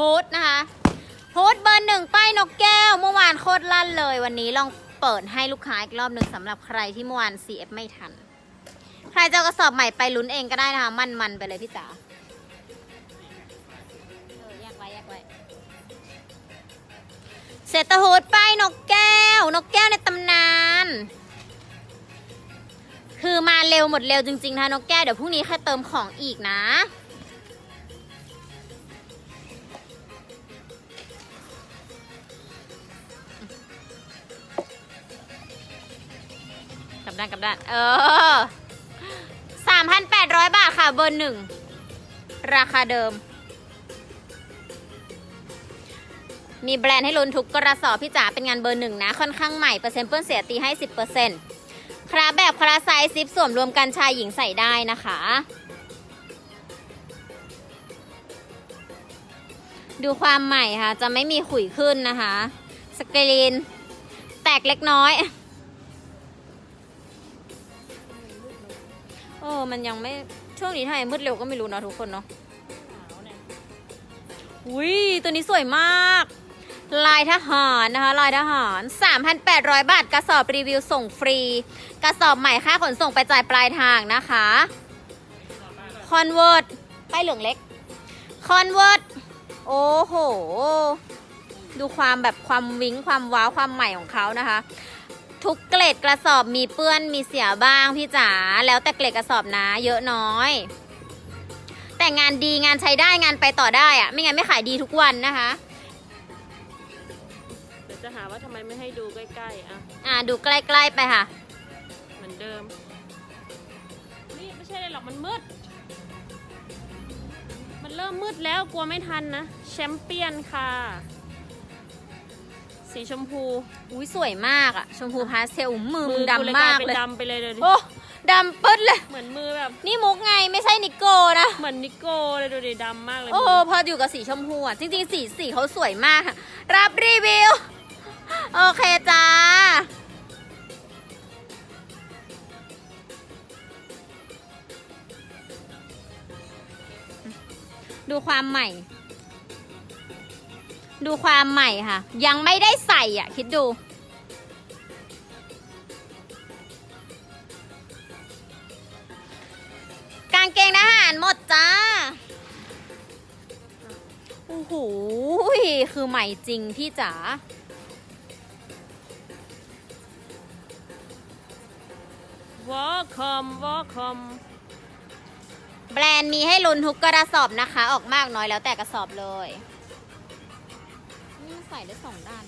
ฮูดนะคะฮูดเบอร์หนึ่งป้ายนกแก้ว เมื่อวานโคตรลั่นเลย วันนี้ลองเปิดให้ลูกค้าอีกรอบหนึ่งสำหรับใครที่เมื่อวาน CF ไม่ทัน ใครจะกระสอบใหม่ไปลุ้นเองก็ได้นะคะ มันๆไปเลยพี่จ๋าเออแยกไว้แยกไว้เศรษฐฮูดป้ายนกแก้ว นกแก้วในตำนาน คือมาเร็วหมดเร็วจริงๆนะคะนกแก้วเดี๋ยวพรุ่งนี้แค่เติมของอีกนะ ด้านกลับด้าน เออสามพันแปดร้อยบาทค่ะเบอร์หนึ่ง ราคาเดิม มีแบรนด์ให้ลุ้นทุกกระสอบพี่จ๋าเป็นงานเบอร์หนึ่งนะ ค่อนข้างใหม่ เปอร์เซ็นต์เปื้อนเสียตีให้สิบเปอร์เซ็นต์คราแบบคราไซส์ซิปสวมรวมกันชายหญิงใส่ได้นะคะ ดูความใหม่ค่ะ จะไม่มีขุยขึ้นนะคะ สกรีน แตกเล็กน้อย โอ้มันยังไม่ช่วงนี้ทำไมมืดเร็วก็ไม่รู้เนอะทุกคนเนาะอุ้ยตัวนี้สวยมาก ลายทหารนะคะลายทหาร 3,800 บาท กระสอบรีวิวส่งฟรี กระสอบใหม่ค่าขนส่งไปจ่ายปลายทางนะคะคอนเวิร์ตป้ายเหลืองเล็กคอนเวิร์ตโอ้โห ดูความแบบความวิ้งความว้าวความใหม่ของเขานะคะ ทุกเกรดกระสอบมีเปื้อนมีเสียบ้างพี่จ๋าแล้วแต่เกรดกระสอบนะเยอะน้อย แต่งานดีงานใช้ได้งานไปต่อได้อะไม่งั้นไม่ขายดีทุกวันนะคะ เดี๋ยวจะหาว่าทำไมไม่ให้ดูใกล้ๆอะอ่าดูใกล้ๆไปค่ะ เหมือนเดิม นี่ไม่ใช่เลยหรอกมันมืด มันเริ่มมืดแล้วกลัวไม่ทันนะแชมเปี้ยนค่ะ สีชมพู อุ้ยสวยมากอะชมพูพาสเทลมือมึงกูดำมากเป็นเลยดำไปเลยเดี๋ยวดิโอ้ดำปึ๊ดเลย เหมือนมือแบบ นี่มุกไงไม่ใช่นิโกนะ เหมือนนิโก้เลยดูดิดำมากเลยโอ้มือพออยู่กับสีชมพูอะจริงๆ สีสีเขาสวยมากค่ะรับรีวิว โอเคจ้าดูความใหม่ ดูความใหม่ค่ะ ยังไม่ได้ใส่อะ คิดดู กางเกงทหารหมดจ้าโอ้โหคือใหม่จริงพี่จ๋าวอลคอมวอลคอมแบรนด์มีให้ลุ้นทุกกระสอบนะคะ ออกมากน้อยแล้วแต่กระสอบเลยนี่มัน ใส่ได้สองด้าน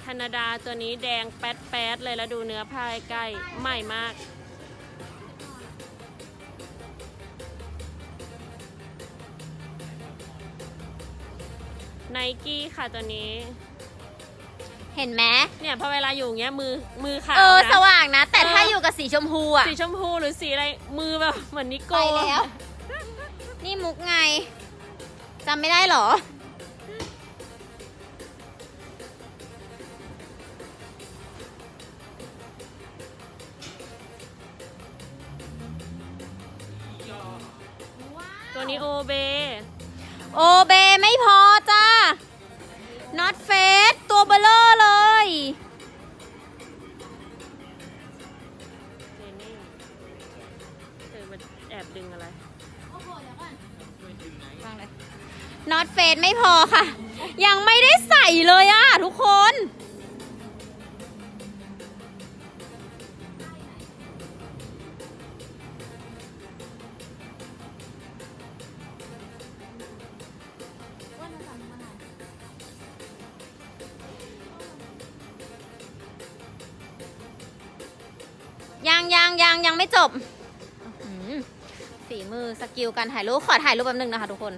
แคนาดาตัวนี้แดงแป๊ดแป๊ดๆเลยแล้วดูเนื้อผ้าใกล้ๆใหม่มาก ไนกี้ค่ะตัวนี้ เห็นไหมเนี่ยพอเวลาอยู่อย่างเงี้ยมือมือขาวเออนะสว่างนะ แต่เออถ้าอยู่กับสีชมพูอะ สีชมพูหรือสีอะไรมือแบบเหมือนนิไปโก้แล้ว นี่มุกไงจำไม่ได้เหรอ โอเบ โอเบไม่พอจ้า not face ตัวเบลเลอร์เลยเจนี่เออมันแอบดึงอะไร not face ไม่พอค่ะ ยังไม่ได้ใส่เลยอะทุกคน ยังยังยังยังไม่จบอื้อหือฝีมือสกิลการถ่ายรูปขอถ่ายรูปแป๊บนึงนะคะทุกคน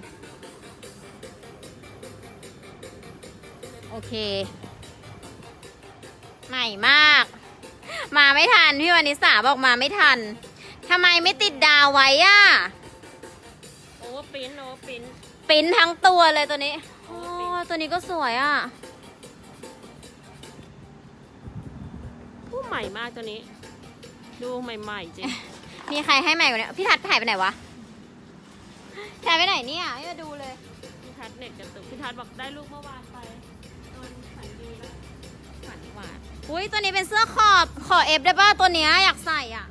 โอเค ใหม่มาก มาไม่ทัน พี่วานิสาบอกมาไม่ทันทำไมไม่ติดดาวไว้อะโอเวอร์ปิ้นโอเวอร์ปิ้นปริ้นทั้งตัวเลยตัวนี้โอ้ตัวนี้ก็สวยอะผู้ใหม่มากตัวนี้ ดูใหม่ๆจริง มีใครให้ใหม่กว่านี้พี่ทัดถ่ายไปไหนวะถ่ายไปไหนเนี่ยไม่มาดูเลยมีใครทัศน์เน็ตกระตุกพี่ทัศน์บอกได้ลูกเมื่อวานไปตอนฝันดีแล้วฝันหวานอุ้ยตัวนี้เป็นเสื้อขอบขอเอฟได้ป่ะตัวเนี้ยอยากใส่อะ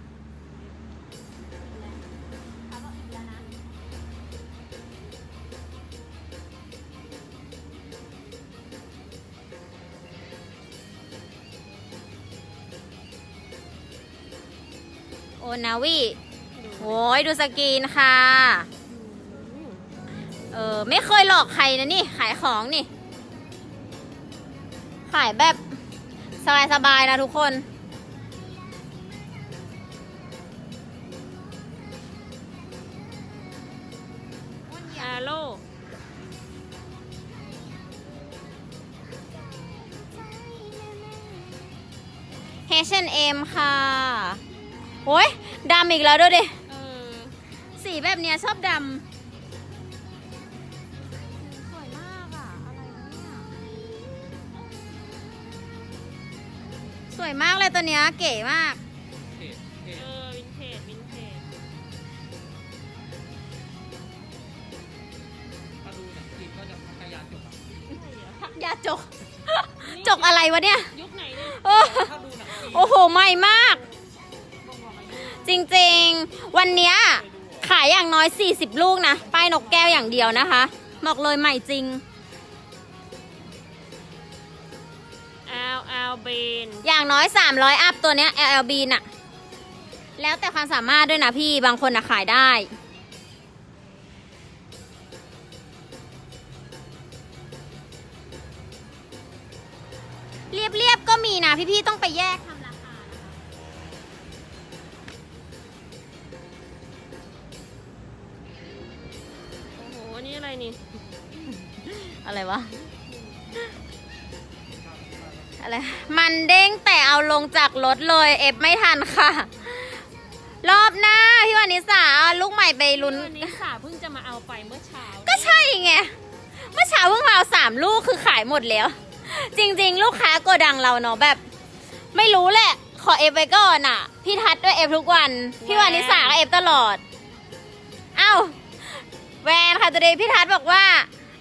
โอนาวิโอ้ยดูสกรีนค่ะ เออไม่เคยหลอกใครนะนี่ ขายของนี่ ขายแบบสบายๆนะทุกคนอาโล H&M ค่ะ โอ้ยดำอีกแล้วด้วยดิเออสีแบบเนี้ยชอบดำสวยมากอะอะไรวะเนี่ยสวยมากเลยตัวเนี้ยเก๋มาก เออวินเทจวินเทจถ้าดูหนังจีนก็จะพัทยาจบอะพักยาจก จกอะไรวะเนี่ย ยุคไหนเนี่ย โอ้ถ้าดูหนังจีนโอ้โหใหม่มาก จริงๆ วันเนี้ยขายอย่างน้อย 40 ลูกนะป้ายนกแก้วอย่างเดียวนะคะบอกเลยใหม่จริงแอลแอลเบนอย่างน้อย 300 อัพตัวเนี้ย LLB น่ะแล้วแต่ความสามารถด้วยนะพี่บางคนน่ะขายได้ เรียบๆก็มีนะพี่ๆต้องไปแยกทำราคา อะไรวะ อะไร มันเด้งแต่เอาลงจากรถเลย เอฟไม่ทันค่ะ รอบหน้า พี่วานิสาเอาลูกใหม่ไปลุ้น วันนี้สาเพิ่งจะมาเอาไปเมื่อเช้าก็ใช่ไง เมื่อเช้าเพิ่งมาเอาสามลูกคือขายหมดแล้ว จริง ๆ ลูกค้าโกดังเราเนาะแบบ ไม่รู้แหละ ขอเอฟไปก่อนอะ พี่ทัศน์ด้วยเอฟทุกวัน พี่วานิสาก็เอฟตลอด เอ้า แวนค่ะตัวเดพี่ทัศน์บอกว่า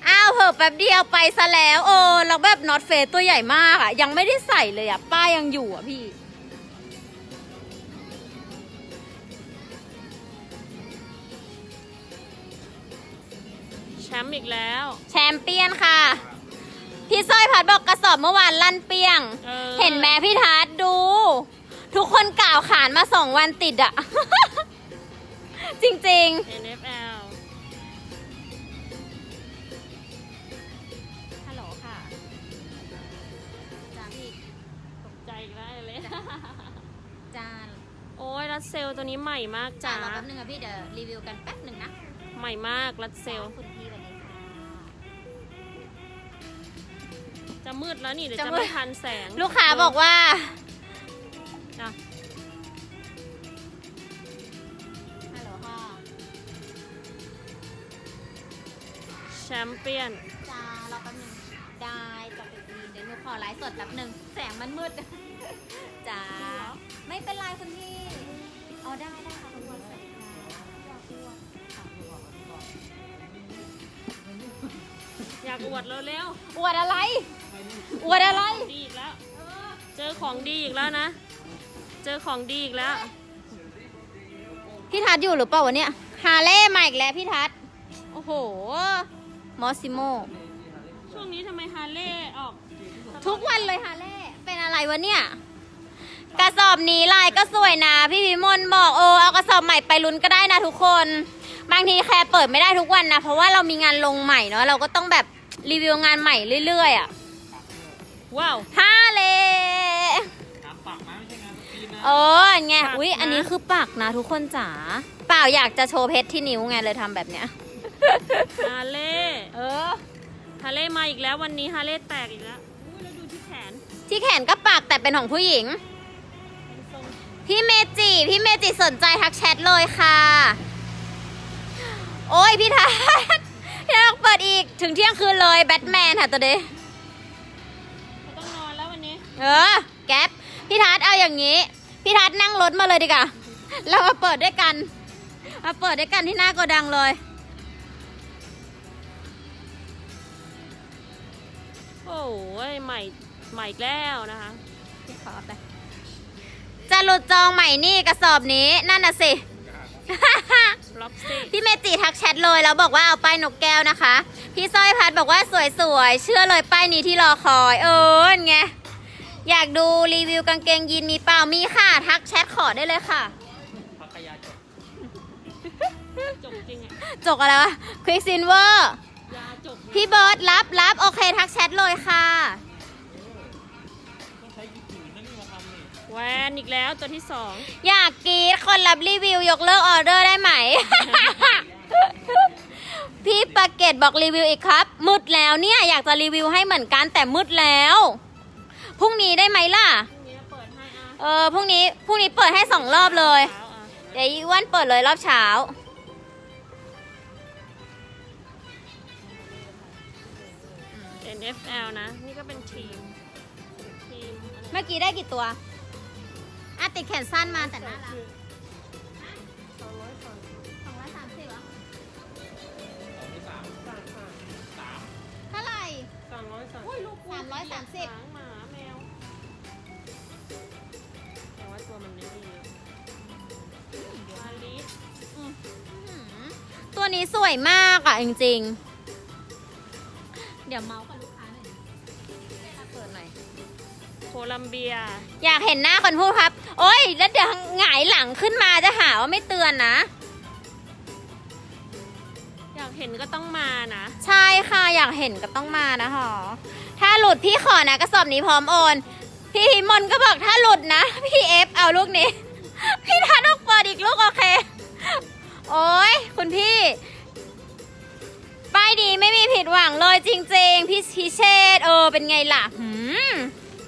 อ้าวเหอะแป๊บเดียวไปซะแล้วโอ้แล้วแบบน็อตเฟสตัวใหญ่มากอะยังไม่ได้ใส่เลยอะป้ายังอยู่อะพี่ แชมป์อีกแล้ว แชมเปี้ยนค่ะ พี่สร้อยพัดบอกกระสอบเมื่อวานลั่นเปี้ยงออ เห็นไหมพี่ทัศน์ดู ทุกคนกล่าวขานมาสองวันติดอะ จริงเอ็น NFL รัดเซลตัวนี้ใหม่มากจาจ้านรอแป๊บนึงอะพี่เดี๋ยวรีวิวกันแป๊บหนึ่งนะใหม่มากรัดเซลคุณพี่วันนี้ค่ะ จะมืดแล้วนี่เดี๋ยวจะจะมืด ไม่ทันแสงลูกค้าบอกว่าอะฮัลโหลค่ะแชมเปี้ยนจ้ารอแป๊บนึงได้จับไปดีเดี๋ยวหนูขอไลฟ์สดแป๊บหนึ่งแสงมันมืด จ้าไม่เป็นไรคุณพี่เอาได้ได้ค่ะคุณพี่สวัสดีค่ะอยากอวดเร็วอวดอะไร อวดอะไร ๆดีอีกแล้ว เจอของดีอีกแล้วนะ เจอของดีอีกแล้ว พี่ทัศน์อยู่หรือเปล่าวะเนี่ย ฮาเล่มาอีกแล้วพี่ทัศน์โอ้โห มอสซิโม ช่วงนี้ทำไมฮาร์เลย์ออกทุกวันเลยฮาเล่เป็นอะไรวะเนี่ย กระสอบนี้ลายก็สวยนะ พี่พิมลบอกเออเอากระสอบใหม่ไปลุ้นก็ได้นะทุกคน บางทีแค่เปิดไม่ได้ทุกวันนะ เพราะว่าเรามีงานลงใหม่เนาะเราก็ต้องแบบรีวิวงานใหม่เรื่อยๆอะว้าวฮาเล่น้ำปากนะไม่ใช่งานจีนนะเออไงปากนะอุ๊ยอันนี้คือปากนะทุกคนจ๋าเปล่าอยากจะโชว์เพชรที่นิ้วไงเลยทำแบบเนี้ยฮาร์เลย์เออฮาร์เลย์มาอีกแล้ววันนี้ฮาร์เลย์แตกอีกแล้วอุ้ยแล้วดูที่แขน ที่แขนก็ปากแต่เป็นของผู้หญิงเป็นทรง พี่เมจิ พี่เมจิสนใจทักแชทเลยค่ะ โอ้ยพี่ทัศน์พี่ทัศน์เปิดอีกถึงเที่ยงคืนเลยแบทแมนค่ะตัวเดเขาต้องนอนแล้ววันนี้ เออ แก๊ปพี่ทัศน์เอาอย่างนี้ พี่ทัศน์นั่งรถมาเลยดีกว่าเรามาเปิดด้วยกัน มาเปิดด้วยกันที่หน้าโกดังเลยโอ้ยใหม่ใหม่อีกแล้วนะคะพี่ขอไป จะหลุดจองใหม่นี่กระสอบนี้นั่นน่ะสิ ล็อบซี่พี่เมจิทักแชทเลยแล้วบอกว่าเอาป้ายนกแก้วนะคะ พี่สร้อยพัดบอกว่าสวยๆ เชื่อเลยป้ายนี้ที่รอคอย เออไงอยากดูรีวิวกางเกงยีนมีเปล่ามีค่ะ ทักแชทขอได้เลยค่ะพัทยาจบจบจริงอะจกอะไรวะควิกซินเวอร์ยาจบ พี่เบิร์ดรับรับโอเคทักแชทเลยค่ะ แวนอีกแล้วตัวที่สองอยากกรีดคนรับรีวิวยกเลิกออเดอร์ได้ไหม พี่ปาเกตบอกรีวิวอีกครับมืดแล้วเนี่ยอยากจะรีวิวให้เหมือนกันแต่มืดแล้วพรุ่งนี้ได้ไหมล่ะ พรุ่งนี้เปิดให้อะเออพรุ่งนี้พรุ่งนี้เปิดให้สองรอบเลย เช้าอะเดี๋ยวอีอ้วันเปิดเลยรอบเช้าเอ็น NFL นะ นี่ก็เป็นทีม ทีมอะไรเมื่อกี้ได้กี่ตัว อะติดแขนสั้นมาแต่น่ารักสองร้อยสองสองร้อยสามสิบเหรอสองหรือสามสามค่ะสามเท่าไหร่สามร้อยสามอุ้ยลูกสามร้อยสามสิบหางหมาแมว แต่ว่าตัวมันไม่ดีมาลิสตัวนี้สวยมากอะ จริงๆ เดี๋ยวเมาส์กับลูกค้าหน่อยเปิดหน่อย โคลัมเบีย อยากเห็นหน้าคนพูดครับ โอ้ย แล้วเดี๋ยวหงายหลังขึ้นมาจะหาว่าไม่เตือนนะ อยากเห็นก็ต้องมานะ ใช่ค่ะอยากเห็นก็ต้องมานะหอถ้าหลุดพี่ขอนะกระสอบนี้พร้อมโอน พี่พิมลก็บอกถ้าหลุดนะ พี่เอฟเอาลูกนี้ พี่ทันออกเปิดอีกลูกโอเค โอ้ยคุณพี่ ป้ายดีไม่มีผิดหวังเลยจริง ๆ พี่พิเชษเออเป็นไงล่ะหืม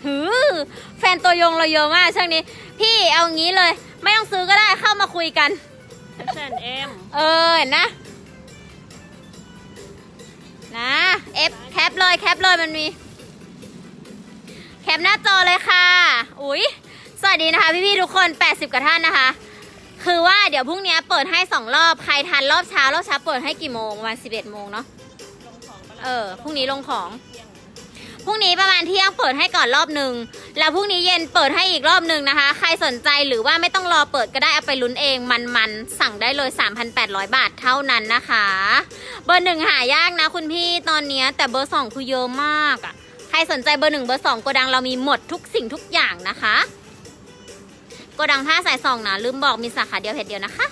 หือแฟนตัวยงเราเยอะมากช่วงนี้ พี่เอางี้เลย ไม่ต้องซื้อก็ได้เข้ามาคุยกัน H&M เออเห็นนะ นะเอฟแคปเลยแคปเลยมันมี แคปหน้าจอเลยค่ะ อุ๊ย สวัสดีนะคะพี่ๆทุกคน 80กว่าท่านนะคะ คือว่าเดี๋ยวพรุ่งนี้เปิดให้ 2 รอบ ใครทันรอบเช้ารอบเช้าเปิดให้กี่โมงวัน 11 โมงเนาะ ลงของปะล่ะเออพรุ่งนี้ลงของ เที่ยง พรุ่งนี้ประมาณเที่ยงเปิดให้ก่อนรอบหนึ่งแล้วพรุ่งนี้เย็นเปิดให้อีกรอบหนึ่งนะคะ ใครสนใจหรือว่าไม่ต้องรอเปิดก็ได้เอาไปลุ้นเองมันๆสั่งได้เลย 3,800 บาทเท่านั้นนะคะ เบอร์หนึ่งหายากนะคุณพี่ตอนนี้แต่เบอร์สองคือเยอะมากอะใครสนใจเบอร์หนึ่งเบอร์สองโกดังเรามีหมดทุกสิ่งทุกอย่างนะคะโกดังผ้าสายสองนะลืมบอกมีสาขาเดียวเพจเดียวนะคะ